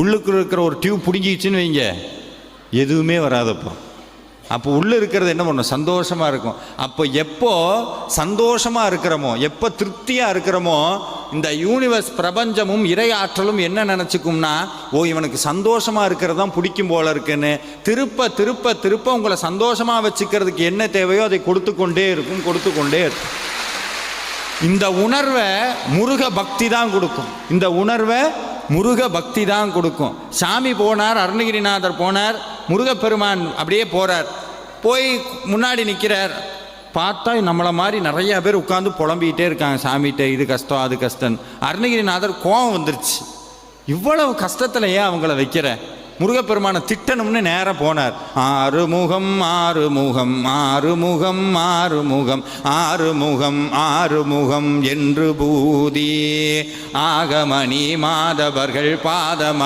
உள்ளுக்குள்ள இருக்கிற ஒரு டியூப் பிடுங்கிச்சுன்னு வைங்க. எதுவுமே வராதப்போ. அப்போ உள்ளே இருக்கிறது என்ன பண்ணும்? சந்தோஷமாக இருக்கும். அப்போ எப்போ சந்தோஷமாக இருக்கிறோமோ எப்போ திருப்தியாக இருக்கிறோமோ இந்த யூனிவர்ஸ் பிரபஞ்சமும் இறை ஆற்றலும் என்ன நினச்சிக்கும்னா ஓ இவனுக்கு சந்தோஷமாக இருக்கிறது தான் பிடிக்கும் போல இருக்குன்னு திருப்ப திருப்ப திருப்ப உங்களை சந்தோஷமாக வச்சுக்கிறதுக்கு என்ன தேவையோ அதை கொடுத்து கொண்டே இருக்கும் கொடுத்து கொண்டே இருக்கும். இந்த உணர்வை முருக பக்தி தான் கொடுக்கும். இந்த உணர்வை முருக பக்தி தான் கொடுக்கும். சாமி போனார் அருணகிரிநாதர் போனார் முருகப்பெருமான் அப்படியே போகிறார் போய் முன்னாடி நிற்கிறார் பார்த்தா நம்மளை மாதிரி நிறையா பேர் உட்காந்து புலம்பிக்கிட்டே இருக்காங்க. சாமிகிட்ட இது கஷ்டம் அது கஷ்டம் அருணகிரிநாதர் கோபம் வந்துருச்சு. இவ்வளவு கஷ்டத்தில் ஏன் அவங்கள வைக்கிற? முருகப்பெருமானை திட்டணும்னு நேரம் போனார். ஆறுமுகம் ஆறுமுகம் ஆறுமுகம் ஆறுமுகம் ஆறுமுகம் ஆறுமுகம் என்று பூதி. ஆகமணி மாதவர்கள் பாதம